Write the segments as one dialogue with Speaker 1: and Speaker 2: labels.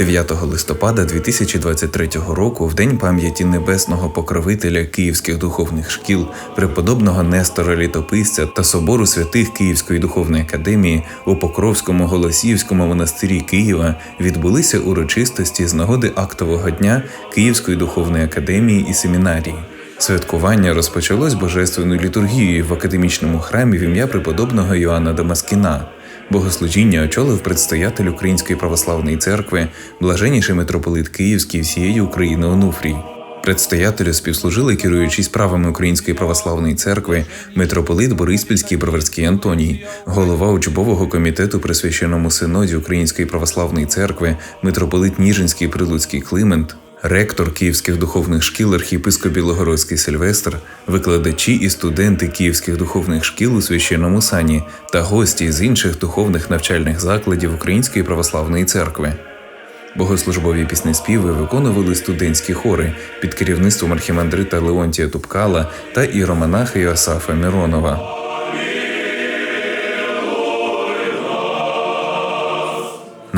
Speaker 1: 9 листопада 2023 року, в день пам'яті небесного покровителя київських духовних шкіл, преподобного Нестора Літописця та собору святих Київської духовної академії у Покровському Голосіївському монастирі Києва відбулися урочистості з нагоди актового дня Київської духовної академії і семінарії. Святкування розпочалось божественною літургією в академічному храмі в ім'я преподобного Йоанна Дамаскіна. Богослужіння очолив предстоятель Української православної церкви, блаженніший митрополит Київський всієї України Онуфрій. Предстоятелю співслужили керуючий справами Української православної церкви митрополит Бориспільський Броварський Антоній, голова учбового комітету при священному синоді Української православної церкви, митрополит Ніжинський Прилуцький Климент, ректор київських духовних шкіл архієпископ Білогородський Сильвестр, викладачі і студенти київських духовних шкіл у священному сані та гості з інших духовних навчальних закладів Української православної церкви. Богослужбові піснеспіви виконували студентські хори під керівництвом архімандрита Леонтія Тупкала та іеромонаха Йосафа Миронова.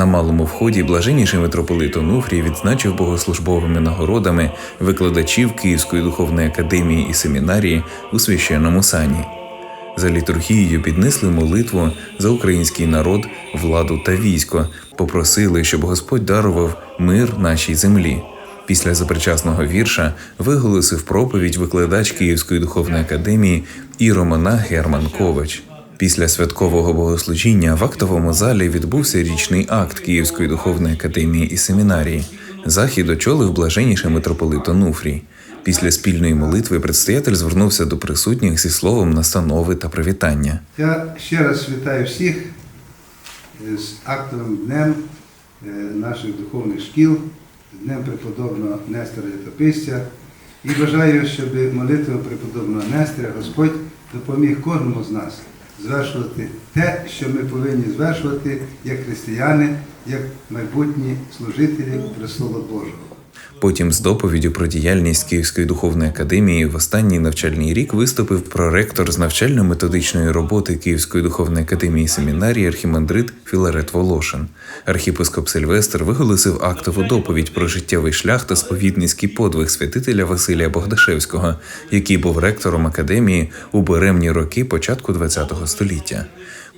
Speaker 1: На малому вході блаженніший митрополит Онуфрій відзначив богослужбовими нагородами викладачів Київської духовної академії і семінарії у священному сані. За літургією піднесли молитву за український народ, владу та військо, попросили, щоб Господь дарував мир нашій землі. Після запричасного вірша виголосив проповідь викладач Київської духовної академії іромонах Герман Ковач. Після святкового богослужіння в актовому залі відбувся річний акт Київської духовної академії і семінарії. Захід очолив блаженніший митрополит Онуфрій. Після спільної молитви предстоятель звернувся до присутніх зі словом настанови та привітання.
Speaker 2: Я ще раз вітаю всіх з актовим днем е, наших духовних шкіл, днем преподобного Нестора Літописця. І бажаю, щоб молитвою преподобного Нестора Господь допоміг кожному з нас звершувати те, що ми повинні звершувати як християни, як майбутні служителі престолу Божого.
Speaker 1: Потім з доповіддю про діяльність Київської духовної академії в останній навчальний рік виступив проректор з навчально-методичної роботи Київської духовної академії семінарії архімандрит Філарет Волошин. Архіпископ Сильвестр виголосив актову доповідь про життєвий шлях та сповідницький подвиг святителя Василія Богдашевського, який був ректором академії у беремні роки початку ХХ століття.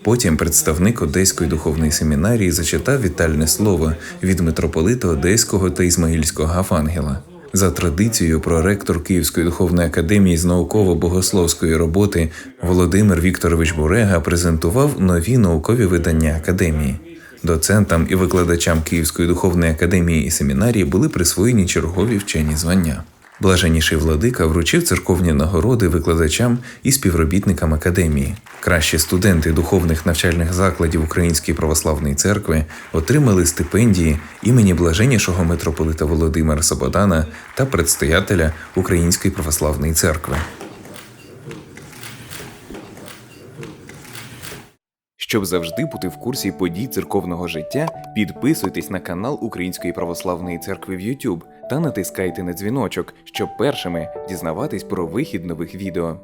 Speaker 1: Потім представник Одеської духовної семінарії зачитав вітальне слово від митрополита Одеського та Ізмаїльського Гафангела. За традицією, проректор Київської духовної академії з науково-богословської роботи Володимир Вікторович Бурега презентував нові наукові видання академії. Доцентам і викладачам Київської духовної академії і семінарії були присвоєні чергові вчені звання. Блаженніший владика вручив церковні нагороди викладачам і співробітникам академії. Кращі студенти духовних навчальних закладів Української православної церкви отримали стипендії імені блаженнішого митрополита Володимира Сободана та предстоятеля Української православної церкви. Щоб завжди бути в курсі подій церковного життя, підписуйтесь на канал Української православної церкви в YouTube та натискайте на дзвіночок, щоб першими дізнаватись про вихід нових відео.